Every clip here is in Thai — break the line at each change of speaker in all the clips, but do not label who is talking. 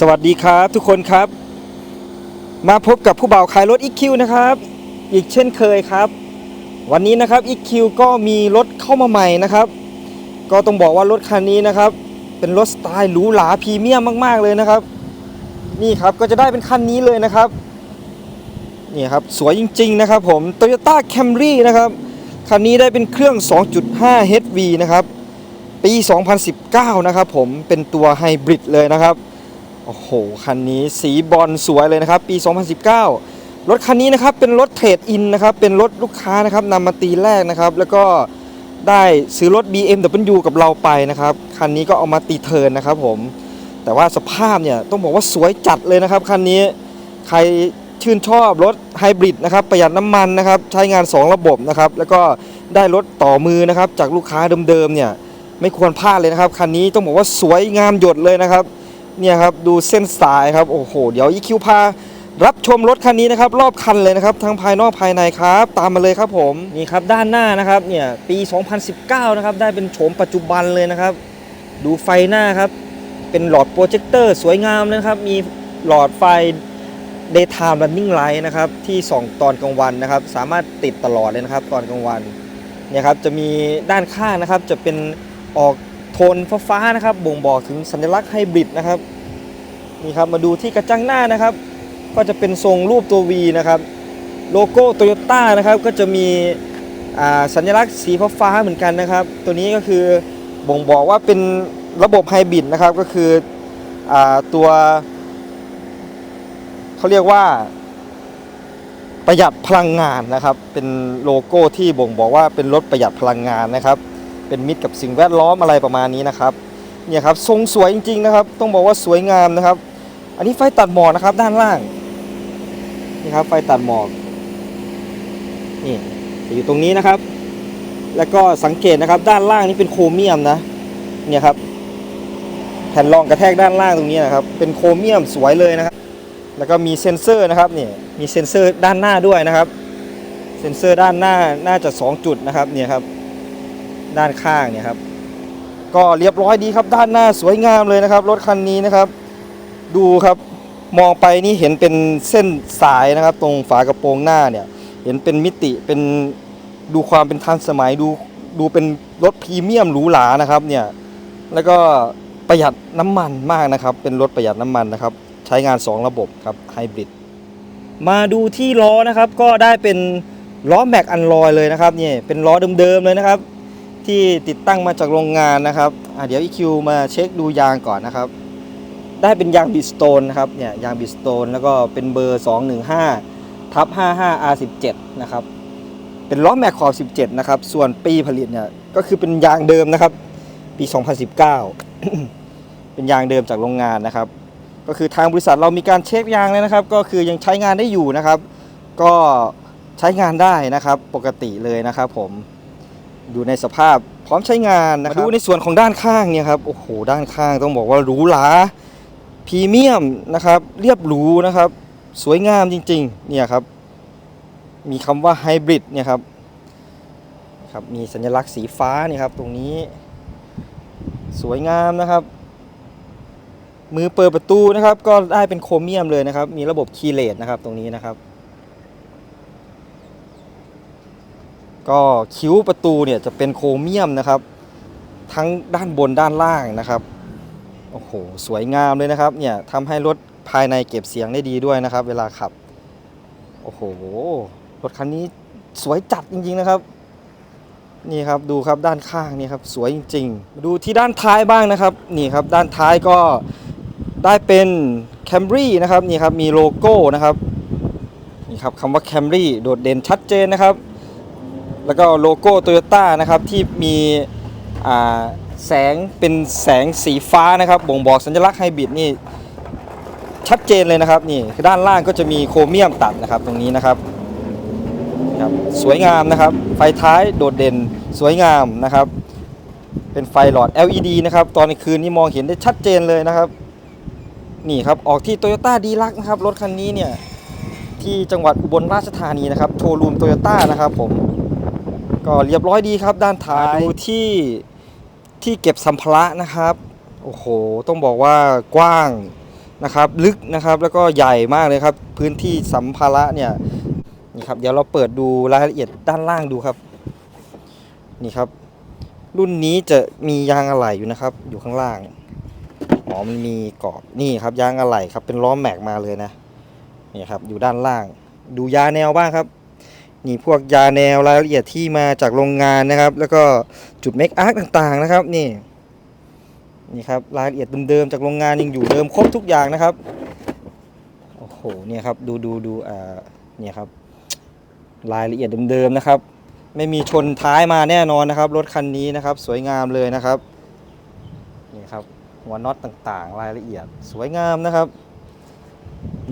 สวัสดีครับทุกคนครับ มาพบกับผู้บ่าวขายรถ EQ นะครับ อีกเช่นเคยครับ วันนี้นะครับ EQ ก็มีรถเข้ามาใหม่นะครับ ก็ต้องบอกว่ารถคันนี้นะครับ เป็นรถสไตล์หรูหราพรีเมียมมาก ๆ เลยนะครับ นี่ครับก็จะได้เป็นคันนี้เลยนะครับนี่ครับสวยจริง ๆ นะครับผม Toyota Camry นะครับคันนี้ได้เป็นเครื่อง 2.5 HV นะครับ ปี 2019 นะครับผมเป็นตัวไฮบริดเลยนะครับ โอ้โห คันนี้สีบอลสวยเลยนะครับ ปี 2019 รถคันนี้นะครับเป็นรถเทรดอินนะครับ เป็นรถลูกค้านะครับนำมาตีแรกนะครับ แล้วก็ได้ซื้อรถ BMW กับเราไปนะครับ คันนี้ก็เอามาตีเทินนะครับผม แต่ว่าสภาพเนี่ยต้องบอกว่าสวยจัดเลยนะครับคันนี้ ใครชื่นชอบรถไฮบริดนะครับ ประหยัดน้ำมันนะครับ ใช้งาน 2 ระบบนะครับ แล้วก็ได้รถต่อมือนะครับ จากลูกค้าเดิมๆเนี่ยไม่ควรพลาดเลยนะครับ คันนี้ต้องบอกว่าสวยงามหยดเลยนะครับ เนี่ยครับดูเส้นสายครับโอ้โหเดี๋ยวอีคิวพารับชมรถคันนี้นะครับรอบคันเลยนะครับทั้งภายนอกภายในครับ ตามมาเลยครับผมนี่ครับด้านหน้านะครับเนี่ยปี 2019 นะครับได้เป็นโฉมปัจจุบันเลยนะครับ ดูไฟหน้าครับ เป็นหลอดโปรเจคเตอร์สวยงามเลยนะครับ มีหลอดไฟ daytime running light นะครับที่ส่องตอนกลางวันนะครับ สามารถติดตลอดเลยนะครับตอนกลางวันเนี่ยครับจะมีด้านข้างนะครับจะเป็นออก โทนฟ้าๆนะครับ บ่งบอกถึงสัญลักษณ์ไฮบริดนะครับนี่ครับมาดูที่กระจังหน้านะครับ ก็จะเป็นทรงรูปตัว V นะครับ โลโก้โตโยต้านะครับก็จะมีสัญลักษณ์สีฟ้าเหมือนกันนะครับ ตัวนี้ก็คือบ่งบอกว่าเป็นระบบไฮบริดนะครับก็คืออตัวเขาเรียกว่าประหยัดพลังงานนะครับ เป็นโลโก้ที่บ่งบอกว่าเป็นรถประหยัดพลังงานนะครับ เป็นมิตรกับสิ่งแวดล้อมอะไรประมาณนี้นะครับเนี่ยครับทรงสวยจริงๆนะครับต้องบอกว่าสวยงามนะครับ อันนี้ไฟตัดหมอกนะครับด้านล่างนี่ครับไฟตัดหมอกนี่จะอยู่ตรงนี้นะครับ แล้วก็สังเกตนะครับด้านล่างนี่เป็นโครเมียมนะเนี่ยครับแผ่นรองกระแทกด้านล่างตรงนี้นะครับ เป็นโครเมียมสวยเลยนะครับแล้วก็มีเซ็นเซอร์นะครับนี่มีเซ็นเซอร์ด้านหน้าด้วยนะครับ เซ็นเซอร์ด้านหน้าน่าจะ 2 จุดนะครับเนี่ยครับ ด้านข้างเนี่ยครับ ก็เรียบร้อยดีครับด้านหน้าสวยงามเลยนะครับ รถคันนี้นะครับ ดูครับมองไปนี่เห็นเป็นเส้นสายนะครับ ตรงฝากระโปรงหน้าเนี่ย เห็นเป็นมิติเป็นดูความเป็นทันสมัยดูดูเป็นรถพรีเมียมหรูหรานะครับเนี่ยแล้วก็ประหยัดน้ำมันมากนะครับ เป็นรถประหยัดน้ำมันนะครับ ใช้งาน 2 ระบบครับไฮบริดมาดูที่ล้อนะครับก็ได้เป็นล้อแม็กอันลอยเลยนะครับเนี่ยเป็นล้อเดิมๆเลยนะครับ ที่ติดตั้งมาจากโรงงานนะครับเดี๋ยว EQ มาเช็คดูยางก่อนนะครับ ได้เป็นยางบิสโตนนะครับเนี่ยยางบิสโตนแล้วก็เป็นเบอร์ 215ทับ55 R17 นะครับเป็นล้อแม็กขอบ17 นะครับ ส่วนปีผลิตเนี่ยก็คือเป็นยางเดิมนะครับ ปี 2019 เป็นยางเดิมจากโรงงานนะครับ ก็คือทางบริษัทเรามีการเช็คยางเลยนะครับ ก็คือยังใช้งานได้อยู่นะครับ ก็ใช้งานได้นะครับปกติเลยนะครับผม อยู่ในสภาพพร้อมใช้งานนะครับมาดูในส่วนของด้านข้างเนี่ยครับโอ้โหด้านข้างต้องบอกว่าหรูหราพรีเมียมนะครับ เรียบหรูนะครับ สวยงามจริงๆเนี่ยครับ มีคำว่าไฮบริดเนี่ยครับครับมีสัญลักษณ์สีฟ้านี่ครับตรงนี้ สวยงามนะครับ มือเปิดประตูนะครับ ก็ได้เป็นโครเมียมเลยนะครับ มีระบบคีย์เลสนะครับตรงนี้นะครับ ก็คิ้วประตูเนี่ยจะเป็นโครเมียมนะครับ ทั้งด้านบนด้านล่างนะครับโอ้โหสวยงามเลยนะครับเนี่ยทำให้รถภายในเก็บเสียงได้ดีด้วยนะครับ เวลาขับโอ้โหรถคันนี้สวยจัดจริงๆนะครับ นี่ครับดูครับด้านข้างนี่ครับสวยจริงๆมาดูที่ด้านท้ายบ้างนะครับนี่ครับด้านท้ายก็ได้เป็น Camry นะครับนี่ครับมีโลโก้นะครับนี่ครับคำว่า Camry โดดเด่นชัดเจนนะครับ แล้วก็โลโก้โตโยต้านะครับที่มีแสงเป็นแสงสีฟ้านะครับ บ่งบอกสัญลักษณ์ไฮบริดนี่ชัดเจนเลยนะครับนี่คือด้านล่างก็จะมีโครเมียมตัดนะครับตรงนี้นะครับครับสวยงามนะครับ ไฟท้ายโดดเด่นสวยงามนะครับ เป็นไฟหลอด LED นะครับตอนกลางคืนนี่มองเห็นได้ชัดเจนเลยนะครับ นี่ครับออกที่โตโยต้าดีลักนะครับรถคันนี้เนี่ยที่จังหวัดอุบลราชธานีนะครับโชว์รูมโตโยต้านะครับผม ก็เรียบร้อยดีครับด้านท้ายดูที่ที่เก็บสัมภาระนะครับโอ้โหต้องบอกว่ากว้างนะครับลึกนะครับแล้วก็ใหญ่มากเลยครับ พื้นที่สัมภาระเนี่ยนี่ครับเดี๋ยวเราเปิดดูรายละเอียดด้านล่างดูครับ นี่ครับ รุ่นนี้จะมียางอะไหล่อยู่นะครับ อยู่ข้างล่างอ๋อมันมีกรอบนี่ครับยางอะไหล่ครับเป็นล้อแม็กมาเลยนะนี่ครับอยู่ด้านล่าง ดูยาแนวบ้างครับ นี่พวกยาแนวรายละเอียดที่มาจากโรงงานนะครับ แล้วก็จุดเมคอาร์ตต่างๆนะครับนี่นี่ครับรายละเอียดเดิมๆจากโรงงานยังอยู่เดิมครบทุกอย่างนะครับโอ้โหเนี่ยครับดูดูดูอ่าเนี่ยครับรายละเอียดเดิมๆนะครับ ไม่มีชนท้ายมาแน่นอนนะครับ รถคันนี้นะครับ สวยงามเลยนะครับนี่ครับหัวน็อตต่างๆ รายละเอียดสวยงามนะครับ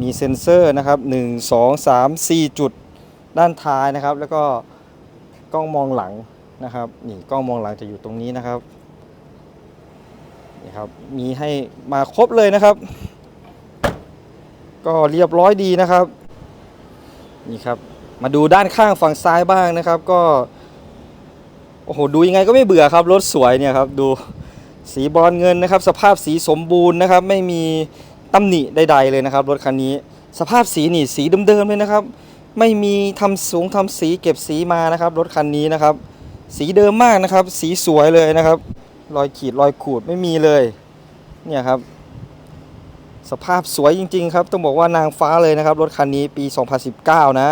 มีเซ็นเซอร์นะครับ 1 2 3 4 จุด ด้านท้ายนะครับ แล้วก็กล้องมองหลังนะครับนี่กล้องมองหลังจะอยู่ตรงนี้นะครับนี่ครับมีให้มาครบเลยนะครับ ก็เรียบร้อยดีนะครับนี่ครับมาดูด้านข้างฝั่งซ้ายบ้างนะครับ ก็โอ้โหดูยังไงก็ไม่เบื่อครับรถสวยเนี่ยครับดูสีบอลเงินนะครับ สภาพสีสมบูรณ์นะครับ ไม่มีตำหนิใด ๆ เลยนะครับรถคันนี้ สภาพสีนี่สีเดิมๆเลยนะครับ ไม่มีทำสูงทำสีเก็บสีมานะครับ รถคันนี้นะครับ สีเดิมมากนะครับ สีสวยเลยนะครับ รอยขีดรอยขูดไม่มีเลย เนี่ยครับ สภาพสวยจริง ๆ ครับ ต้องบอกว่านางฟ้าเลยนะครับ รถคันนี้ปี 2019 นะ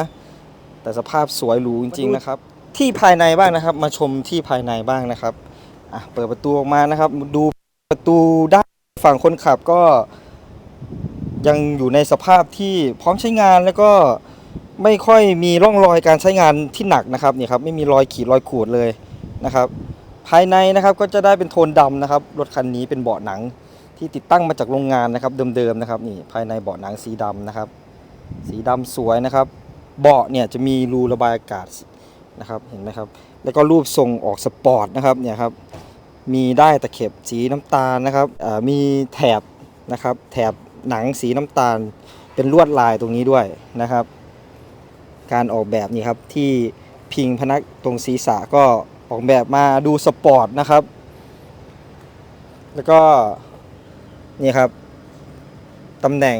แต่สภาพสวยหรูจริง ๆ นะครับ ที่ภายในบ้างนะครับ มาชมที่ภายในบ้างนะครับอะเปิดประตูออกมานะครับ ดูประตูด้านฝั่งคนขับก็ยังอยู่ในสภาพที่พร้อมใช้งานแล้วก็ ไม่ค่อยมีร่องรอยการใช้งานที่หนักนะครับนี่ครับไม่มีรอยขีดรอยขูดเลยนะครับ ภายในนะครับก็จะได้เป็นโทนดำนะครับรถคันนี้เป็นเบาะหนังที่ติดตั้งมาจากโรงงานนะครับเดิมๆนะครับนี่ภายในเบาะหนังสีดำนะครับ สีดำสวยนะครับ เบาะเนี่ยจะมีรูระบายอากาศนะครับเห็นไหมครับ แล้วก็รูปทรงออกสปอร์ตนะครับเนี่ยครับมีได้ตะเข็บสีน้ำตาลนะครับมีแถบนะครับแถบหนังสีน้ำตาลเป็นลวดลายตรงนี้ด้วยนะครับ การออกแบบนี่ครับที่พิงพนักตรงศีรษะก็ออกแบบมาดูสปอร์ตนะครับ แล้วก็นี่ครับตำแหน่ง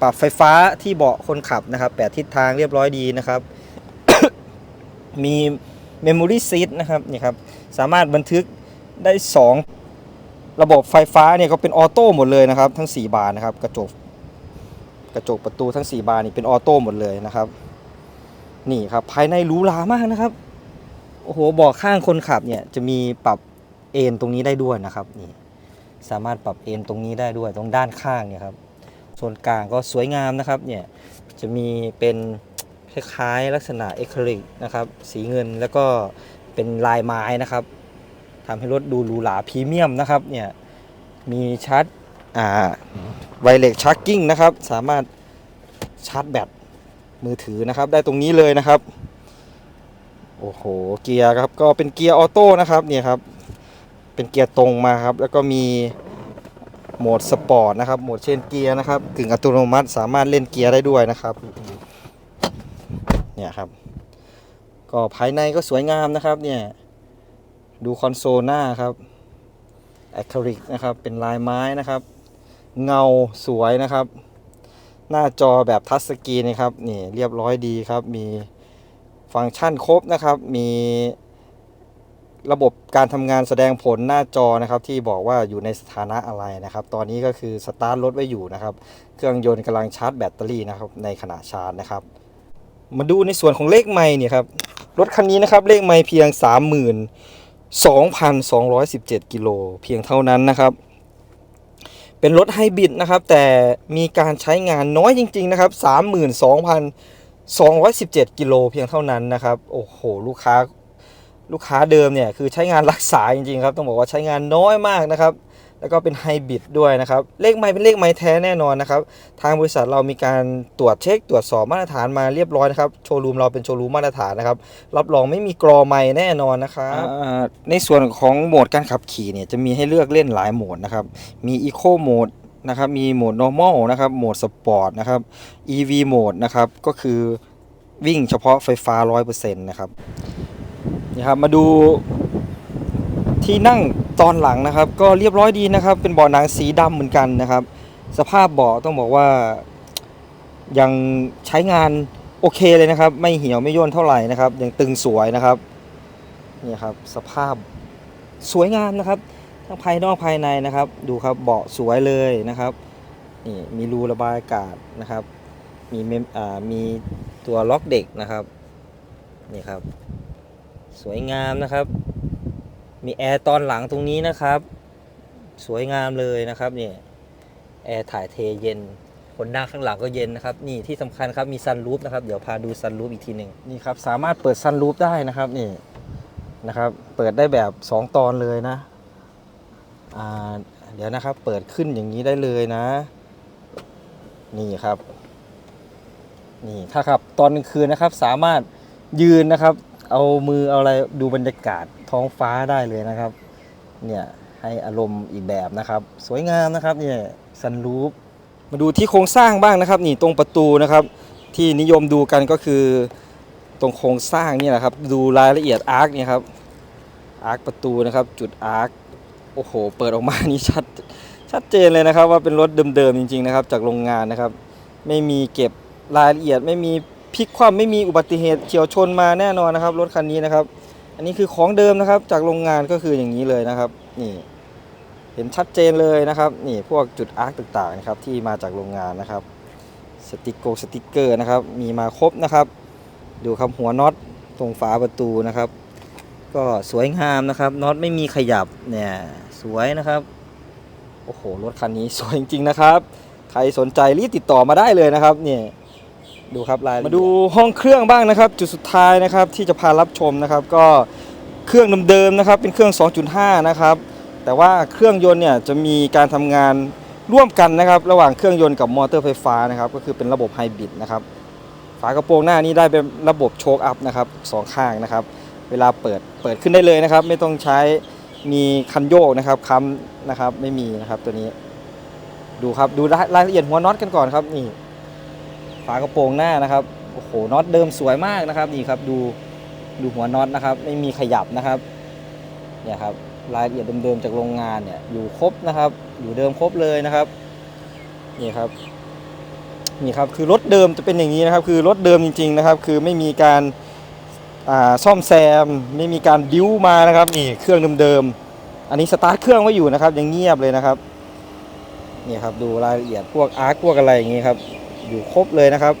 ปรับไฟฟ้าที่เบาะคนขับนะครับแปดทิศทางเรียบร้อยดีนะครับ มี Memory Seat นะครับนี่ครับสามารถบันทึกได้ 2 ระบบไฟฟ้าเนี่ยก็เป็นออโต้หมดเลยนะครับ ทั้ง 4 บานนะครับ กระจกกระจกประตูทั้ง 4 บานนี่เป็นออโต้หมดเลยนะครับ นี่ครับภายในหรูหรามากนะครับโอ้โหเบาะข้างคนขับเนี่ยจะมีปรับเอนตรงนี้ได้ด้วยนะครับนี่สามารถปรับเอนตรงนี้ได้ด้วยตรงด้านข้างเนี่ยครับส่วนกลางก็สวยงามนะครับเนี่ยจะมีเป็นคล้ายๆลักษณะเอคริกนะครับสีเงินแล้วก็เป็นลายไม้นะครับทำให้รถดูหรูหราพรีเมียมนะครับเนี่ยมีชาร์จอ่าไวเลสชาร์กิ้งนะครับ สามารถชาร์จแบต มือถือนะครับ ได้ตรงนี้เลยนะครับ โอ้โห เกียร์ครับ ก็เป็นเกียร์ออโต้นะครับ เนี่ยครับ เป็นเกียร์ตรงมาครับ แล้วก็มีโหมดสปอร์ตนะครับ โหมดเชนเกียร์นะครับกึ่งอัตโนมัติ สามารถเล่นเกียร์ได้ด้วยนะครับ เนี่ยครับ ก็ภายในก็สวยงามนะครับ เนี่ย ดูคอนโซลหน้าครับแอคริกนะครับ เป็นลายไม้นะครับ เงาสวยนะครับ หน้าจอแบบทัชสกรีนนะครับนี่เรียบร้อยดีครับ มีฟังก์ชันครบนะครับ มีระบบการทำงานแสดงผลหน้าจอนะครับ ที่บอกว่าอยู่ในสถานะอะไรนะครับ ตอนนี้ก็คือสตาร์ทรถไว้อยู่นะครับ เครื่องยนต์กำลังชาร์จแบตเตอรี่นะครับในขณะชาร์จนะครับ มาดูในส่วนของเลขไมล์เนี่ยครับรถคันนี้นะครับเลขไมล์เพียง 32,217 กิโลเพียงเท่านั้นนะครับ เป็นรถไฮบริดนะครับ แต่มีการใช้งานน้อยจริง ๆ นะครับ 32,217 กิโลเพียงเท่านั้นนะครับ โอ้โห ลูกค้าลูกค้าเดิมเนี่ย คือใช้งานรักษาจริง ๆ ครับ ต้องบอกว่าใช้งานน้อยมากนะครับ แล้วก็เป็นไฮบริดด้วยนะครับ เลขไม้เป็นเลขไม้แท้แน่นอนนะครับ ทางบริษัทเรามีการตรวจเช็คตรวจสอบมาตรฐานมาเรียบร้อยนะครับ โชว์รูมเราเป็นโชว์รูมมาตรฐานนะครับ รับรองไม่มีกรอไม้แน่นอนนะครับในส่วนของโหมดการขับขี่เนี่ยจะมีให้เลือกเล่นหลายโหมดนะครับ มี Eco Mode นะครับ มีโหมด Normal นะครับ โหมด Sport นะครับ EV Mode นะครับ ก็คือวิ่งเฉพาะไฟฟ้า 100%นะครับ นี่ครับ มาดูที่นั่ง ตอนหลังนะครับ ก็เรียบร้อยดีนะครับ เป็นเบาะหนังสีดำเหมือนกันนะครับ สภาพเบาะต้องบอกว่ายังใช้งานโอเคเลยนะครับ ไม่เหี่ยวไม่ย่นเท่าไหร่นะครับ ยังตึงสวยนะครับนี่ครับสภาพสวยงามนะครับ ทั้งภายนอกภายในนะครับ ดูครับเบาะสวยเลยนะครับนี่มีรูระบายอากาศนะครับ มีเมมอ่ามีตัวล็อกเด็กนะครับนี่ครับ สวยงามนะครับ มีแอร์ตอนหลังตรงนี้นะครับ สวยงามเลยนะครับนี่แอร์ถ่ายเทเย็นคนนั่งข้างหลังก็เย็นนะครับนี่ที่สำคัญครับมีซันรูฟนะครับเดี๋ยวพาดูซันรูฟอีกทีหนึ่งนี่ครับสามารถเปิดซันรูฟได้นะครับนี่นะครับ เปิดได้แบบ 2 ตอนเลยนะอ่าเดี๋ยวนะครับเปิดขึ้นอย่างนี้ได้เลยนะ นี่ครับ นี่ถ้าขับตอนกลางคืนนะครับสามารถยืนนะครับ เอามือเอาอะไรดูบรรยากาศท้องฟ้าได้เลยนะครับ เนี่ยให้อารมณ์อีกแบบนะครับ สวยงามนะครับเนี่ยซันรูฟมาดูที่โครงสร้างบ้างนะครับ นี่ตรงประตูนะครับ ที่นิยมดูกันก็คือตรงโครงสร้างนี่แหละครับ ดูรายละเอียดอาร์คเนี่ยครับอาร์คประตูนะครับจุดอาร์คโอ้โห เปิดออกมานี่ชัดชัดเจนเลยนะครับ ว่าเป็นรถเดิมๆจริง ๆ นะครับ จากโรงงานนะครับ ไม่มีเก็บรายละเอียดไม่มี พลิกคว่ำไม่มีอุบัติเหตุเฉียวชนมาแน่นอนนะครับ รถคันนี้นะครับ อันนี้คือของเดิมนะครับ จากโรงงานก็คืออย่างนี้เลยนะครับ นี่ เห็นชัดเจนเลยนะครับ นี่พวกจุดอาร์คต่างๆนะครับ ที่มาจากโรงงานนะครับสติกโกสติกเกอร์นะครับ มีมาครบนะครับ ดูครับหัวน็อตตรงฝาประตูนะครับ ก็สวยงามนะครับน็อตไม่มีขยับเนี่ยสวยนะครับโอ้โหรถคันนี้สวยจริงๆนะครับ ใครสนใจรีบติดต่อมาได้เลยนะครับเนี่ย ดูครับรายมาดูห้องเครื่องบ้างนะครับ จุดสุดท้ายนะครับที่จะพารับชมนะครับ ก็เครื่องเดิมๆนะครับ เป็นเครื่อง 2.5 นะครับ แต่ว่าเครื่องยนต์เนี่ยจะมีการทำงานร่วมกันนะครับ ระหว่างเครื่องยนต์กับมอเตอร์ไฟฟ้านะครับ ก็คือเป็นระบบไฮบริดนะครับฝากระโปรงหน้านี้ได้เป็นระบบโชคอัพนะครับสองข้างนะครับ เวลาเปิดเปิดขึ้นได้เลยนะครับ ไม่ต้องใช้มีคันโยกนะครับค้ำนะครับไม่มีนะครับตัวนี้ ดูครับดูรายละเอียดหัวน็อตกันก่อนครับนี่ ฝากระโปรงหน้านะครับโอ้โหน็อตเดิมสวยมากนะครับนี่ครับดูดูหัวน็อตนะครับไม่มีขยับนะครับเนี่ยครับรายละเอียดเดิมๆจากโรงงานเนี่ยอยู่ครบนะครับ อยู่เดิมครบเลยนะครับนี่ครับนี่ครับคือรถเดิมจะเป็นอย่างนี้นะครับ คือรถเดิมจริง ๆนะครับ คือไม่มีการาซ่อมแซมไม่มีการบิ้วมานะครับนี่เครื่องเดิมๆอันนี้สตาร์ทเครื่องไว้อยู่นะครับยังเงียบเลยนะครับนี่ครับดูรายละเอียดพวกอาร์คพวกอะไรอย่างงี้ครับ อยู่ครบเลยนะครับ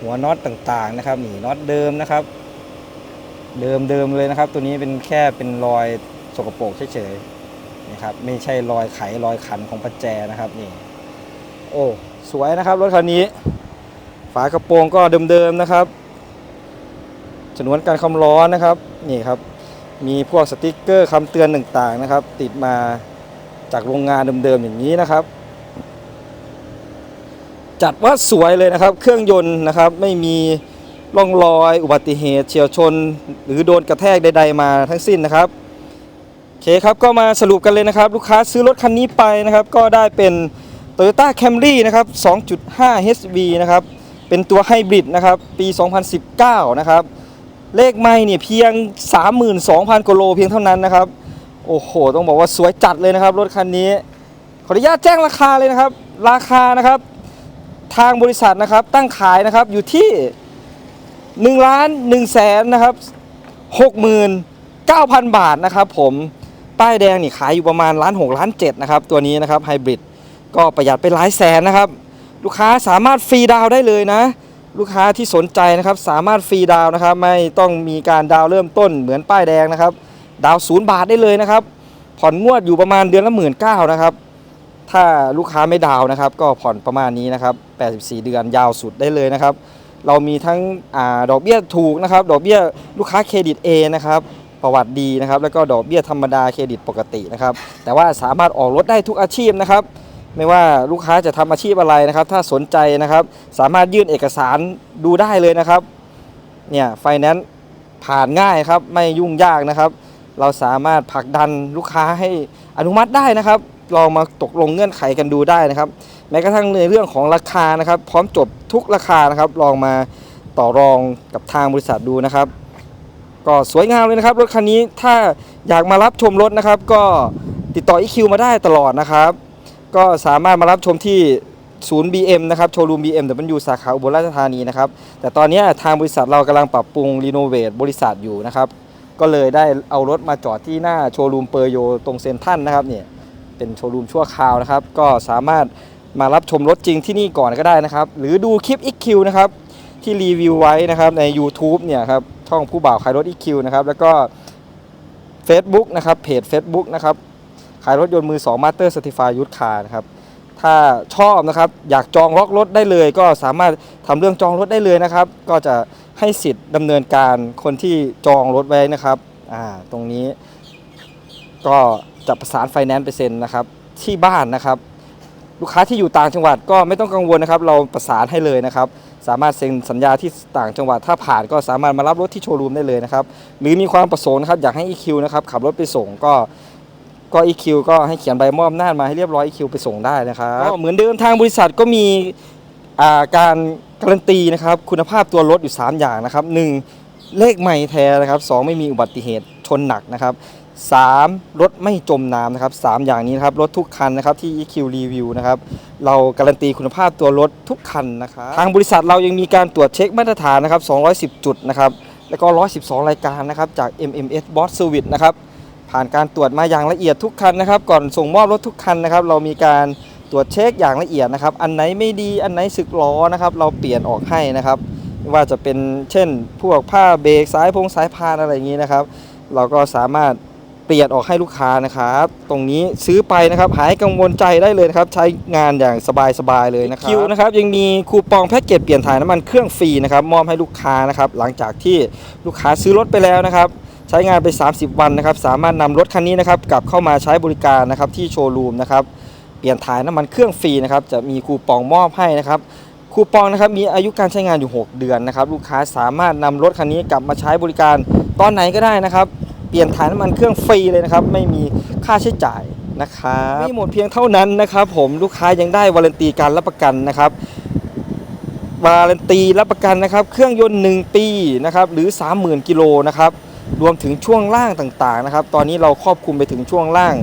หัวน็อตต่างๆนะครับนี่น็อตเดิมนะครับ เดิมเดิมเลยนะครับ ตัวนี้เป็นแค่เป็นรอยสกปรกเฉยๆนะครับไม่ใช่รอยไขรอยขันของประแจนะครับนี่โอ้สวยนะครับรถคันนี้ ฝากระโปรงก็เดิมๆนะครับฉนวนกันความร้อนนะครับนี่ครับ มีพวกสติกเกอร์คำเตือนต่างๆนะครับ ติดมาจากโรงงานเดิมๆอย่างนี้นะครับ จัดว่าสวยเลยนะครับ เครื่องยนต์นะครับไม่มีร่องรอย อุบัติเหตุเฉียวชน หรือโดนกระแทกใด ๆ มาทั้งสิ้นนะครับโอเคครับก็มาสรุปกันเลยนะครับ ลูกค้าซื้อรถคันนี้ไปนะครับ ก็ได้เป็น Toyota Camry นะครับ 2.5 HV นะครับเป็นตัวไฮบริดนะครับปี 2019 นะครับเลขไม่เนี่ยเพียง 32,000กโลเพียงเท่านั้นนะครับ โอ้โห ต้องบอกว่าสวยจัดเลยนะครับ รถคันนี้ ขออนุญาตแจ้งราคาเลยนะครับ ราคานะครับ ทางบริษัทนะครับตั้งขายนะครับอยู่ที่1ล้าน1แสนนะครับ69,000 บาทนะครับผมป้ายแดงนี่ขายอยู่ประมาณล้าน6ล้าน7นะครับตัวนี้นะครับไฮบริดก็ประหยัดไปหลายแสนนะครับ ลูกค้าสามารถฟรีดาวได้เลยนะ ลูกค้าที่สนใจนะครับสามารถฟรีดาวนะครับ ไม่ต้องมีการดาวเริ่มต้นเหมือนป้ายแดงนะครับ ดาวศูนย์บาทได้เลยนะครับ ผ่อนงวดอยู่ประมาณเดือนละหมื่นเก้านะครับ ถ้าลูกค้าไม่ดาวนะครับ ก็ผ่อนประมาณนี้นะครับ84 เดือนยาวสุดได้เลยนะครับ เรามีทั้งอดอกเบี้ยถูกนะครับ ดอกเบี้ยลูกค้าเครดิต A นะครับประวัติดีนะครับ แล้วก็ดอกเบี้ยธรรมดาเครดิตปกตินะครับ แต่ว่าสามารถออกรถได้ทุกอาชีพนะครับ ไม่ว่าลูกค้าจะทำอาชีพอะไรนะครับ ถ้าสนใจนะครับ สามารถยื่นเอกสารดูได้เลยนะครับ เนี่ยไฟแนนซ์ผ่านง่ายครับ ไม่ยุ่งยากนะครับ เราสามารถผลักดันลูกค้าให้อนุมัติได้นะครับ ลองมาตกลงเงื่อนไขกันดูได้นะครับ แม้กระทั่งในเรื่องของราคานะครับ พร้อมจบทุกราคานะครับ ลองมาต่อรองกับทางบริษัทดูนะครับ ก็สวยงามเลยนะครับ รถคันนี้ถ้าอยากมารับชมรถนะครับ ก็ติดต่อ EQ มาได้ตลอดนะครับ ก็สามารถมารับชมที่ศูนย์ BM นะครับ โชว์รูม BMW สาขาอุบลราชธานีนะครับ แต่ตอนนี้ทางบริษัทเรากำลังปรับปรุงรีโนเวทบริษัทอยู่นะครับ ก็เลยได้เอารถมาจอดที่หน้าโชว์รูมเปอร์โยตรงเซนทรัลนะครับเนี่ย เป็นโชว์รูมชั่วคราวนะครับ ก็สามารถมารับชมรถจริงที่นี่ก่อนก็ได้นะครับ หรือดูคลิป EQ นะครับ ที่รีวิวไว้นะครับใน YouTube เนี่ยครับช่องผู้บ่าวขายรถ EQ นะครับ แล้วก็ Facebook นะครับเพจ Facebook นะครับขายรถยนต์มือ2 Master Certified Used Car นะครับถ้าชอบนะครับอยากจองล็อกรถได้เลย ก็สามารถทำเรื่องจองรถได้เลยนะครับ ก็จะให้สิทธิ์ดำเนินการคนที่จองรถไว้นะครับอ่าตรงนี้ก็ จะประสานไฟแนนซ์ไปเซ็นนะครับที่บ้านนะครับ ลูกค้าที่อยู่ต่างจังหวัดก็ไม่ต้องกังวลนะครับ เราประสานให้เลยนะครับ สามารถเซ็นสัญญาที่ต่างจังหวัดถ้าผ่านก็สามารถมารับรถที่โชว์รูมได้เลยนะครับ หรือมีความประสงค์นะครับอยากให้ EQ นะครับขับรถไปส่งก็ก็ EQ ก็ให้เขียนใบมอบอำนาจมาให้เรียบร้อย EQ ไปส่งได้นะครับก็เหมือนเดิมทางบริษัทก็มีาการการันตีนะครับคุณภาพตัวรถอยู่ 3 อย่างนะครับ 1. เลขใหม่แท้นะครับ 2. ไม่มีอุบัติเหตุชนหนักนะครับ 3. รถไม่จมน้ำนะครับ3อย่างนี้นะครับรถทุกคันนะครับที่ EQ รีวิวนะครับเราการันตีคุณภาพตัวรถทุกคันนะครับทางบริษัทเรายังมีการตรวจเช็คมาตรฐานนะครับ210 จุดนะครับแล้วก็ 112 รายการนะครับจาก MMS Boss Service นะครับผ่านการตรวจมาอย่างละเอียดทุกคันนะครับก่อนส่งมอบรถทุกคันนะครับเรามีการตรวจเช็คอย่างละเอียดนะครับอันไหนไม่ดีอันไหนสึกล้อนะครับเราเปลี่ยนออกให้นะครับไม่ว่าจะเป็นเช่น พวกผ้าเบรกสายพงสายพานอะไรอย่างนี้นะครับ เราก็สามารถ เปลี่ยนออกให้ลูกค้านะครับ ตรงนี้ซื้อไปนะครับหายกังวลใจได้เลยนะครับ ใช้งานอย่างสบายๆเลยนะครับคิวนะครับยังมีคูปองแพ็กเกจเปลี่ยนถ่ายน้ำมันเครื่องฟรีนะครับมอบให้ลูกค้านะครับ หลังจากที่ลูกค้าซื้อรถไปแล้วนะครับใช้งานไป 30 วันนะครับ สามารถนำรถคันนี้นะครับกลับเข้ามาใช้บริการนะครับที่โชว์รูมนะครับเปลี่ยนถ่ายน้ำมันเครื่องฟรีนะครับจะมีคูปองมอบให้นะครับคูปองนะครับมีอายุการใช้งานอยู่ 6 เดือนนะครับ ลูกค้าสามารถนำรถคันนี้กลับมาใช้บริการตอนไหนก็ได้นะครับ เปลี่ยนถ่ายน้ำมันเครื่องฟรีเลยนะครับ ไม่มีค่าใช้จ่ายนะครับไม่หมดเพียงเท่านั้นนะครับ ผมลูกค้ายังได้วารันตีการรับประกันนะครับวารันตีรับประกันนะครับ เครื่องยนต์ 1 ปีนะครับหรือ 30,000 กิโลนะครับรวมถึงช่วงล่างต่างๆนะครับ ตอนนี้เราครอบคลุมไปถึงช่วงล่าง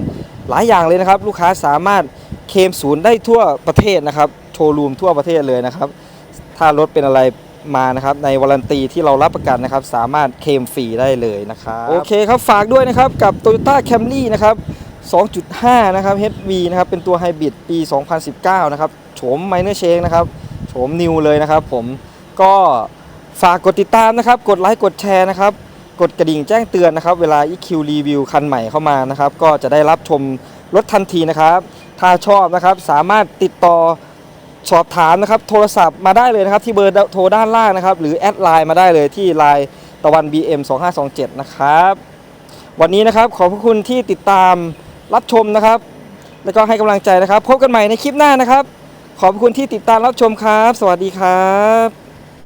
หลายอย่างเลยนะครับ ลูกค้าสามารถเคมศูนย์ได้ทั่วประเทศนะครับ โชว์รูมทั่วประเทศเลยนะครับ ถ้ารถเป็นอะไร มานะครับในวารันตีที่เรารับประกันนะครับ สามารถเคลมฟรีได้เลยนะครับโอเคครับฝากด้วยนะครับกับ Toyota Camry นะครับ 2.5 นะครับ HV นะครับเป็นตัวไฮบริดปี 2019 นะครับโฉม Minor Change นะครับโฉมนิวเลยนะครับ ผมก็ฝากกดติดตามนะครับ กดไลค์กดแชร์นะครับ กดกระดิ่งแจ้งเตือนนะครับ เวลา EQ รีวิวคันใหม่เข้ามานะครับ ก็จะได้รับชมรถทันทีนะครับ ถ้าชอบนะครับสามารถติดต่อ สอบถามนะครับโทรศัพท์มาได้เลยนะครับที่เบอร์โทรด้านล่างนะครับ หรือแอดไลน์มาได้เลยที่ไลน์ตะวัน BM 2527 นะครับ วันนี้นะครับขอบพระคุณที่ติดตามรับชมนะครับ แล้วก็ให้กำลังใจนะครับ พบกันใหม่ในคลิปหน้านะครับ ขอบคุณที่ติดตามรับชมครับ สวัสดีครับ